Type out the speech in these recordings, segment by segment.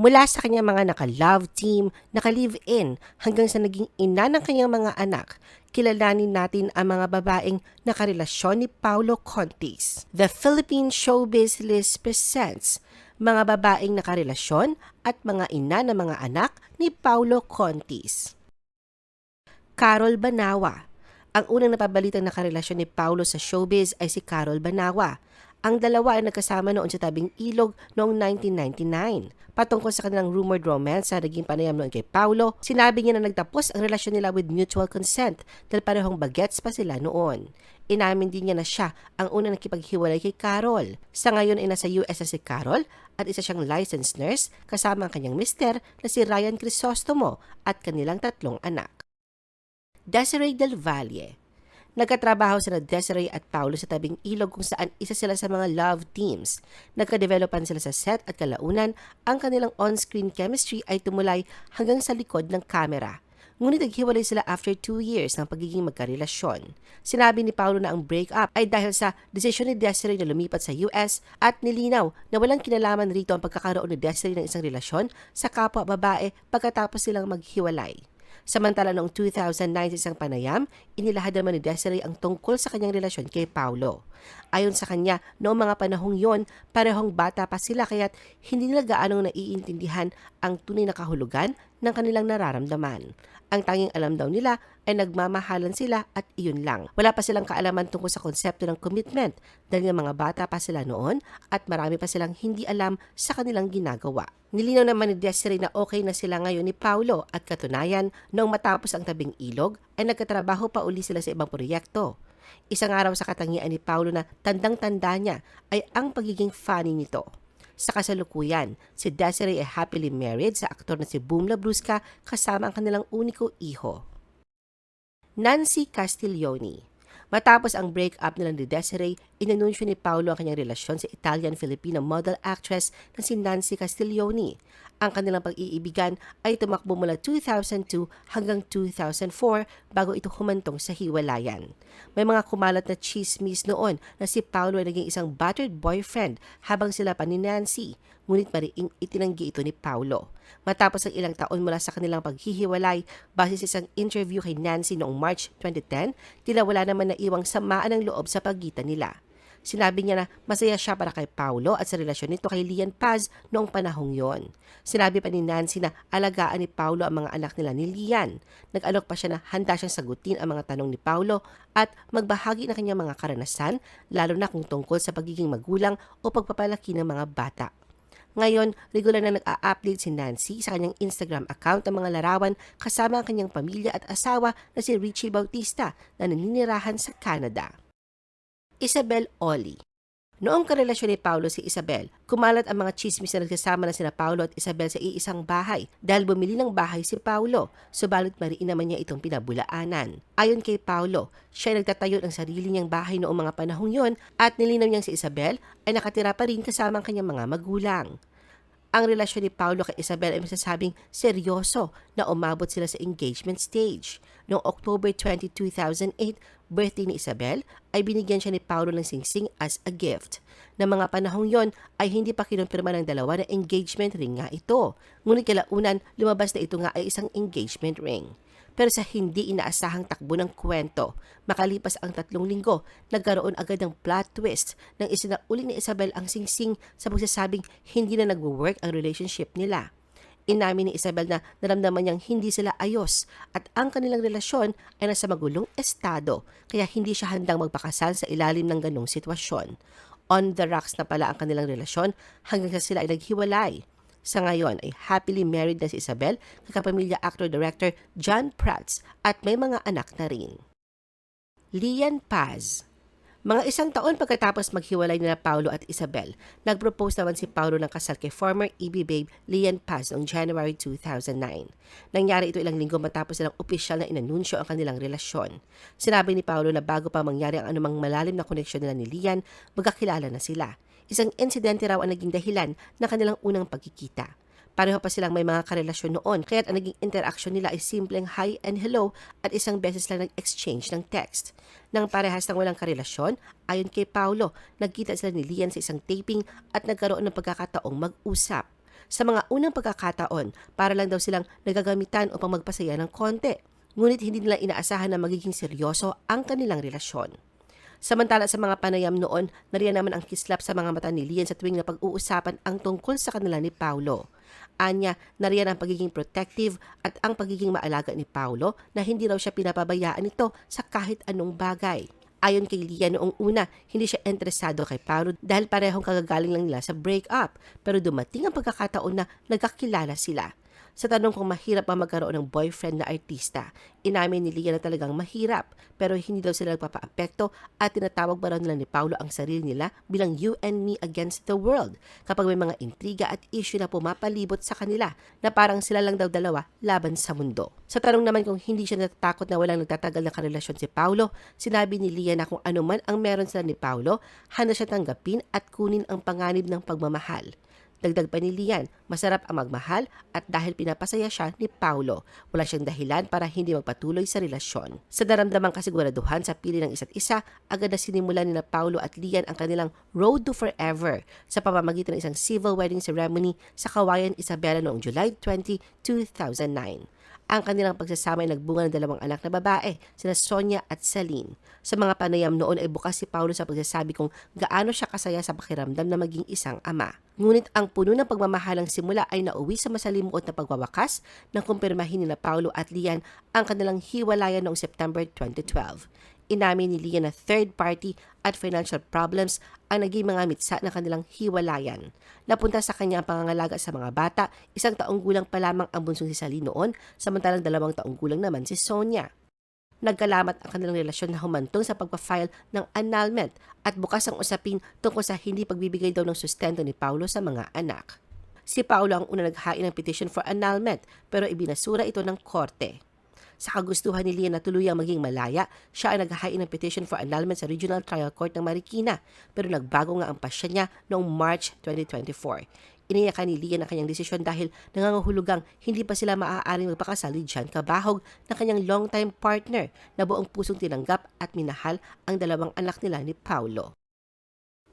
Mula sa kanyang mga naka-love team, naka-live-in, hanggang sa naging ina ng kanyang mga anak, kilalanin natin ang mga babaeng nakarelasyon ni Paulo Contis. The Philippine Showbiz List presents mga babaeng nakarelasyon at mga ina ng mga anak ni Paulo Contis. Carol Banawa Ang unang napabalitang nakarelasyon ni Paulo sa showbiz ay si Carol Banawa. Ang dalawa ay nagkasama noon sa tabing ilog noong 1999. Patungkol sa kanilang rumored romance sa naging panayam noon kay Paulo, sinabi niya na nagtapos ang relasyon nila with mutual consent dahil parehong bagets pa sila noon. Inamin din niya na siya ang unang nakipaghiwalay kay Carol. Sa ngayon ay nasa US na si Carol at isa siyang licensed nurse kasama ang kanyang mister na si Ryan Crisostomo at kanilang tatlong anak. Desiree Del Valle. Nagkatrabaho sina Desiree at Paulo sa tabing ilog kung saan isa sila sa mga love teams. Nagkadevelopan sila sa set at kalaunan, ang kanilang on-screen chemistry ay tumulay hanggang sa likod ng kamera. Ngunit naghiwalay sila after two years ng pagiging magkarelasyon. Sinabi ni Paulo na ang breakup ay dahil sa desisyon ni Desiree na lumipat sa US at nilinaw na walang kinalaman rito ang pagkakaroon ni Desiree ng isang relasyon sa kapwa babae pagkatapos silang maghiwalay. Samantala noong 2009 sa isang panayam, inilahad naman ni Desiree ang tungkol sa kanyang relasyon kay Paulo. Ayon sa kanya, noong mga panahong yon, parehong bata pa sila kaya't hindi nila gaanong naiintindihan ang tunay na kahulugan ng kanilang nararamdaman. Ang tanging alam daw nila ay nagmamahalan sila at iyon lang. Wala pa silang kaalaman tungkol sa konsepto ng commitment dahil nga mga bata pa sila noon at marami pa silang hindi alam sa kanilang ginagawa. Nilinaw naman ni Desiree na okay na sila ngayon ni Paulo at katunayan noong matapos ang tabing ilog ay nagkatrabaho pa uli sila sa ibang proyekto. Isang araw sa katangian ni Paulo na tandang-tanda niya ay ang pagiging funny nito. Sa kasalukuyan, si Desiree ay happily married sa aktor na si Boom Labrusca kasama ang kanilang uniko iho. Nancy Castiglione Matapos ang breakup nila ni Desiree, inanunsyo ni Paolo ang kanyang relasyon sa Italian-Filipino model actress na si Nancy Castiglione. Ang kanilang pag-iibigan ay tumakbo mula 2002 hanggang 2004 bago ito humantong sa hiwalayan. May mga kumalat na chismis noon na si Paolo ay naging isang battered boyfriend habang sila pa ni Nancy, ngunit mariing itinanggi ito ni Paolo. Matapos ang ilang taon mula sa kanilang paghihiwalay, base sa isang interview kay Nancy noong March 2010, tila wala naman na iwang samaan ng loob sa pagitan nila. Sinabi niya na masaya siya para kay Paulo at sa relasyon nito kay Lian Paz noong panahong yon. Sinabi pa ni Nancy na alagaan ni Paulo ang mga anak nila ni Lian. Nag-alok pa siya na handa siyang sagutin ang mga tanong ni Paulo at magbahagi ng kanyang mga karanasan, lalo na kung tungkol sa pagiging magulang o pagpapalaki ng mga bata. Ngayon, regular na nag-a-update si Nancy sa kanyang Instagram account ng mga larawan kasama ang kanyang pamilya at asawa na si Richie Bautista na naninirahan sa Canada. Isabel Oli Noong karelasyon ni Paulo si Isabel, kumalat ang mga chismis na nagsasama na sina Paulo at Isabel sa iisang bahay dahil bumili ng bahay si Paulo, subalit mariin naman niya itong pinabulaanan. Ayon kay Paulo, siya ay nagtatayo ng sarili niyang bahay noong mga panahong yon at nilinaw niyang si Isabel ay nakatira pa rin kasama ang kanyang mga magulang. Ang relasyon ni Paulo kay Isabel ay masasabing seryoso na umabot sila sa engagement stage. Noong October 20, 2008, birthday ni Isabel, ay binigyan siya ni Paulo ng singsing as a gift. Na mga panahong yon ay hindi pa kinumpirma ng dalawa na engagement ring nga ito. Ngunit kalaunan, lumabas na ito nga ay isang engagement ring. Pero sa hindi inaasahang takbo ng kwento, makalipas ang tatlong linggo, nagkaroon agad ng plot twist nang isinauli ni Isabel ang singsing sa pagsasabing hindi na nagwo-work ang relationship nila. Inamin ni Isabel na naramdaman niyang hindi sila ayos at ang kanilang relasyon ay nasa magulong estado kaya hindi siya handang magpakasal sa ilalim ng ganong sitwasyon. On the rocks na pala ang kanilang relasyon hanggang sa sila ay naghiwalay. Sa ngayon ay happily married na si Isabel kakapamilya actor-director John Prats at may mga anak na rin. Lian Paz mga isang taon pagkatapos maghiwalay nila Paulo at Isabel, nag-propose naman si Paulo ng kasal kay former EB babe Lian Paz noong January 2009. Nangyari ito ilang linggo matapos silang opisyal na inanunsyo ang kanilang relasyon. Sinabi ni Paulo na bago pa mangyari ang anumang malalim na koneksyon nila ni Lian, magkakilala na sila. Isang insidente raw ang naging dahilan ng kanilang unang pagkikita. Pareho pa silang may mga karelasyon noon, kaya ang naging interaction nila ay simpleng hi and hello at isang beses lang nag-exchange ng text. Nang parehas ng walang karelasyon, ayon kay Paulo, nagkita sila ni Lian sa isang taping at nagkaroon ng pagkakataong mag-usap. sa mga unang pagkakataon para lang daw silang nagagamitan upang magpasaya ng konti. Ngunit hindi nila inaasahan na magiging seryoso ang kanilang relasyon. Samantala sa mga panayam noon, nariyan naman ang kislap sa mga mata ni Lian sa tuwing na pag-uusapan ang tungkol sa kanila ni Paulo. Anya, nariyan ang pagiging protective at ang pagiging maalaga ni Paulo na hindi raw siya pinapabayaan nito sa kahit anong bagay. Ayon kay Lia noong una, hindi siya interesado kay Paulo dahil parehong kagagaling lang nila sa breakup. Pero dumating ang pagkakataon na nagkakilala sila. Sa tanong kung mahirap ba magkaroon ng boyfriend na artista, inamin ni Lia na talagang mahirap pero hindi daw sila nagpapaapekto at tinatawag ba raw nila ni Paulo ang sarili nila bilang you and me against the world kapag may mga intriga at issue na pumapalibot sa kanila na parang sila lang daw dalawa laban sa mundo. Sa tanong naman kung hindi siya natatakot na walang nagtatagal na karelasyon si Paulo, sinabi ni Lia na kung ano man ang meron sila ni Paulo, handa siya tanggapin at kunin ang panganib ng pagmamahal. Dagdag pa ni Lian, masarap ang magmahal at dahil pinapasaya siya ni Paulo, wala siyang dahilan para hindi magpatuloy sa relasyon. Sa daramdamang kasiguraduhan sa pili ng isa't isa, agad na sinimulan ni na Paulo at Lian ang kanilang road to forever sa pamamagitan ng isang civil wedding ceremony sa Kawayan, Isabela noong July 20, 2009. Ang kanilang pagsasama ay nagbunga ng dalawang anak na babae, sina Sonia at Celine. Sa mga panayam noon ay bukas si Paulo sa pagsasabi kung gaano siya kasaya sa pakiramdam na maging isang ama. Ngunit ang puno ng pagmamahalang simula ay nauwi sa masalimuot na pagwawakas nang kumpirmahin ni na Paulo at Lian ang kanilang hiwalayan noong September 2012 inamin ni Lia na third party at financial problems ang naging mga mitsa ng kanilang hiwalayan. Napunta sa kanya ang pangangalaga sa mga bata, isang taong gulang pa lamang ang bunsong si Sally noon, samantalang dalawang taong gulang naman si Sonia. Nagkalamat ang kanilang relasyon na humantong sa pagpa-file ng annulment at bukas ang usapin tungkol sa hindi pagbibigay daw ng sustento ni Paulo sa mga anak. Si Paulo ang una naghain ng petition for annulment pero ibinasura ito ng korte. Sa kagustuhan ni Lia na tuluyang maging malaya, siya ay naghahain ng petition for annulment sa Regional Trial Court ng Marikina pero nagbago nga ang pasya niya noong March 2024. Iniyakan ni Lia ang kanyang desisyon dahil nangangahulugang hindi pa sila maaaring magpakasal ni John Cabahog na kanyang longtime partner na buong pusong tinanggap at minahal ang dalawang anak nila ni Paulo.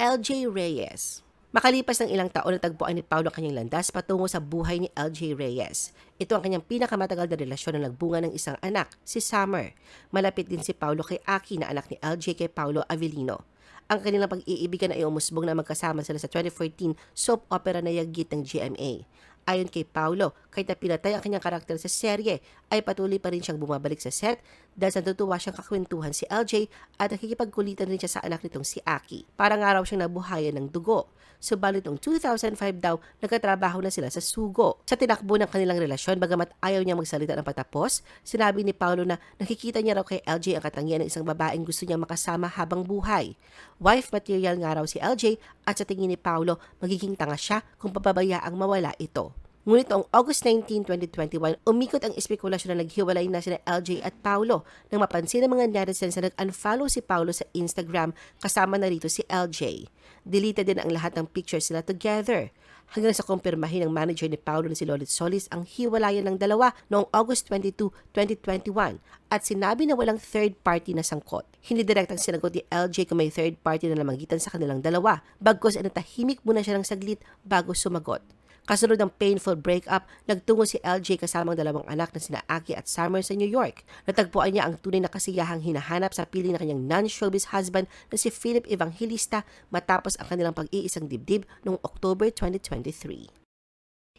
LJ Reyes Makalipas ng ilang taon, natagpuan ni Paulo ang kanyang landas patungo sa buhay ni LJ Reyes. Ito ang kanyang pinakamatagal na relasyon na nagbunga ng isang anak, si Summer. Malapit din si Paulo kay Aki na anak ni LJ kay Paulo Avellino. Ang kanilang pag-iibigan ay umusbong na magkasama sila sa 2014 soap opera na yagit ng GMA. Ayon kay Paulo, kahit na pinatay ang kanyang karakter sa serye, ay patuloy pa rin siyang bumabalik sa set dahil natutuwa siyang kakwentuhan si LJ at nakikipagkulitan rin siya sa anak nitong si Aki. Parang araw siyang nabuhayan ng dugo. Subalit noong 2005 daw, nagkatrabaho na sila sa sugo. Sa tinakbo ng kanilang relasyon, bagamat ayaw niya magsalita ng patapos, sinabi ni Paulo na nakikita niya raw kay LJ ang katangian ng isang babaeng gusto niyang makasama habang buhay. Wife material nga raw si LJ at sa tingin ni Paulo, magiging tanga siya kung papabayaang mawala ito. Ngunit noong August 19, 2021, umikot ang espekulasyon na naghiwalay na sina LJ at Paulo nang mapansin ng mga netizens na nag-unfollow si Paulo sa Instagram kasama na rito si LJ. Deleted din ang lahat ng pictures sila together hanggang sa kumpirmahin ng manager ni Paulo na si Lolit Solis ang hiwalayan ng dalawa noong August 22, 2021 at sinabi na walang third party na sangkot. Hindi direktang sinagot ni LJ kung may third party na namagitan sa kanilang dalawa, bagkos ay natahimik muna siya ng saglit bago sumagot. Kasunod ng painful breakup, nagtungo si LJ kasama ang dalawang anak na sina Aki at Summer sa New York. Natagpuan niya ang tunay na kasiyahang hinahanap sa pili ng kanyang non-showbiz husband na si Philip Evangelista matapos ang kanilang pag-iisang dibdib noong October 2023.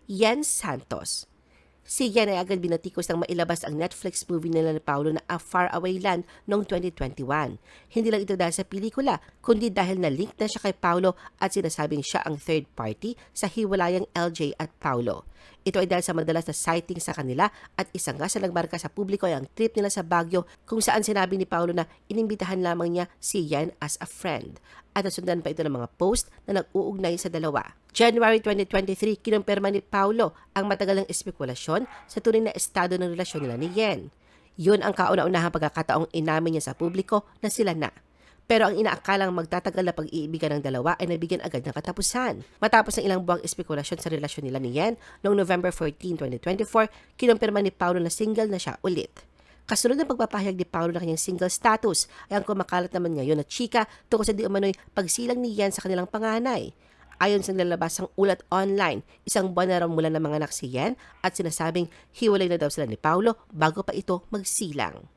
Yen Santos Si Yan ay agad binatikos ng mailabas ang Netflix movie nila ni Paulo na A Far Away Land noong 2021. Hindi lang ito dahil sa pelikula, kundi dahil na-link na siya kay Paulo at sinasabing siya ang third party sa hiwalayang LJ at Paulo. Ito ay dahil sa madalas na sighting sa kanila at isang nga sa nagmarka sa publiko ay ang trip nila sa Baguio kung saan sinabi ni Paulo na inimbitahan lamang niya si Yan as a friend. At nasundan pa ito ng mga post na nag-uugnay sa dalawa. January 2023, kinumpirma ni Paulo ang matagal ng espekulasyon sa tunay na estado ng relasyon nila ni Yen. Yun ang kauna-unahang pagkakataong inamin niya sa publiko na sila na. Pero ang inaakalang magtatagal na pag-iibigan ng dalawa ay nabigyan agad ng katapusan. Matapos ng ilang buwang espekulasyon sa relasyon nila ni Yen, noong November 14, 2024, kinumpirma ni Paulo na single na siya ulit. Kasunod ng pagpapahayag ni Paulo ng kanyang single status ay ang kumakalat naman ngayon na chika tungkol sa di umano'y pagsilang ni Yan sa kanilang panganay. Ayon sa nilalabasang ulat online, isang buwan na mula ng mga anak si Yen at sinasabing hiwalay na daw sila ni Paulo bago pa ito magsilang.